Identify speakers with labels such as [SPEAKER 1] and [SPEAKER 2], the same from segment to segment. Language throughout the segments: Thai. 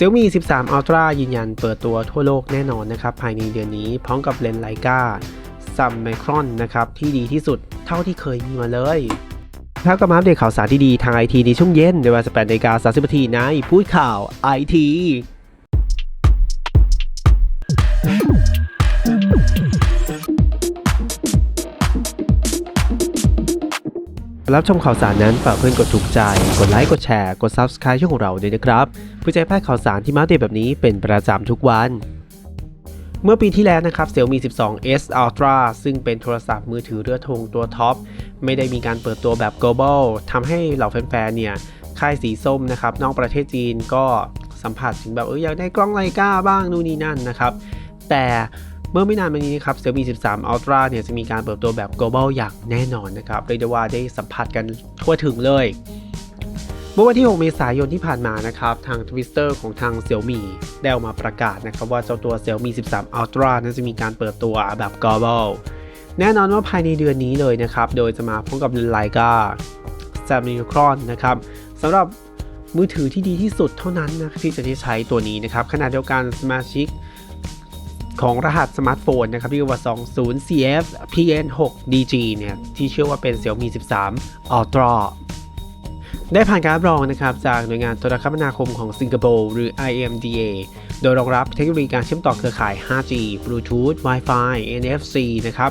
[SPEAKER 1] Xiaomi 13 Ultra ยืนยันเปิดตัวทั่วโลกแน่นอนนะครับ ภายในเดือนนี้พร้อมกับเลนส์ไลกาซัมไมครอนนะครับ ที่ดีที่สุดเท่าที่เคยมีมาเลยถ้ากลับมาอัปเดตข่าวสารที่ดีทางไอทีในช่วงเย็นในเวลา18นาฬิกา30นาทีในพูดข่าวไอที รับชมข่าวสารนั้นฝากเพื่อนกดถูกใจ กดไลค์กดแชร์กด Subscribe ช่องของเราด้วยนะครับเพื่อจะให้พลาดข่าวสารที่มาเดตแบบนี้เป็นประจำทุกวันเมื่อปีที่แล้วนะครับ Xiaomi 12s Ultra ซึ่งเป็นโทรศัพท์มือถือเรือธงตัวท็อป ไม่ได้มีการเปิดตัวแบบ global ทำให้เหล่าแฟนๆ เนี่ย ค่ายสีส้มนะครับ นอกประเทศจีนก็สัมผัสถึงแบบเอออยากได้กล้องไลกาบ้างนู่นนี่นั่นนะครับ แต่ เมื่อไม่นานมานี้นะครับ Xiaomi 13 Ultra เนี่ยจะมีการเปิดตัวแบบ global อย่างแน่นอนนะครับเรียกได้ว่าได้สัมผัสกันทั่วถึงเลย เมื่อวันที่ 6 เมษายนที่ผ่านมานะครับ ทาง Twitter ของทาง Xiaomi ได้ออกมาประกาศนะครับว่าเจ้าตัว Xiaomi 13 Ultra นั้นจะมีการเปิดตัวแบบ global แน่นอนว่าภายในเดือนนี้เลยนะครับ โดยจะมาพร้อมกับไลกา s a m i c r o n นะครับสำหรับมือถือที่ดีที่สุดเท่านั้นนะที่จะได้ใช้ตัวนี้นะครับขณะเดียวกันสมาชิก ของรหัสสมาร์ทโฟนนะครับที่เรียกว่า 20CF PN6DG เนี่ยที่เชื่อว่าเป็น Xiaomi 13 Ultra ได้ผ่านการรับรองนะครับจากหน่วยงานโทรคมนาคมของสิงคโปร์หรือ IMDA โดยรองรับเทคโนโลยีการเชื่อมต่อเครือข่าย 5G Bluetooth Wi-Fi NFC นะครับ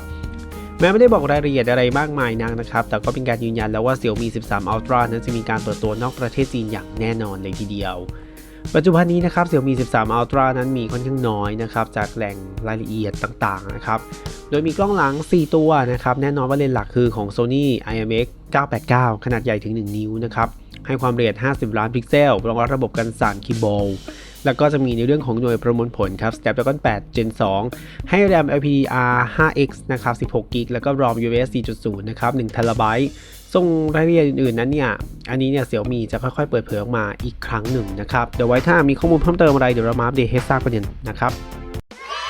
[SPEAKER 1] แม้ไม่ได้บอกรายละเอียดอะไรมากมายนักนะครับ แต่ก็เป็นการยืนยันแล้วว่า Xiaomi 13 Ultra นั้นจะมีการเปิดตัวนอกประเทศจีนอย่างแน่นอนเลยทีเดียว ปัจจุบันนี้นะครับ Xiaomi 13 Ultra นั้นมีค่อนข้างน้อยนะครับจากแหล่งรายละเอียดต่างๆนะครับโดยมีกล้องหลัง 4 ตัวนะครับแน่นอนว่าเลนส์หลักคือของ Sony IMX 989 ขนาดใหญ่ถึง 1 นิ้วนะครับให้ความละเอียด 50 ล้านพิกเซลรองรับระบบกันสั่นคีย์บอร์ด แล้วก็จะมีในเรื่องของหน่วยประมวลผลครับ Snapdragon 8 Gen 2 ให้ RAM LPDDR 5X นะครับ16 g b แล้วก็ ROM UFS 4.0 นะครับ1 t b ส่งรายละเอียดอื่นๆนั้นเนี่ย อันนี้เนี่ยเสี่ยมีจะค่อยๆ เปิดเผยออกมาอีกครั้งหนึ่งนะครับ เดี๋ยวไว้ถ้ามีข้อมูลเพิ่มเติมอะไรเดี๋ยวเรามาอัปเดตให้ทราบกันนะครับ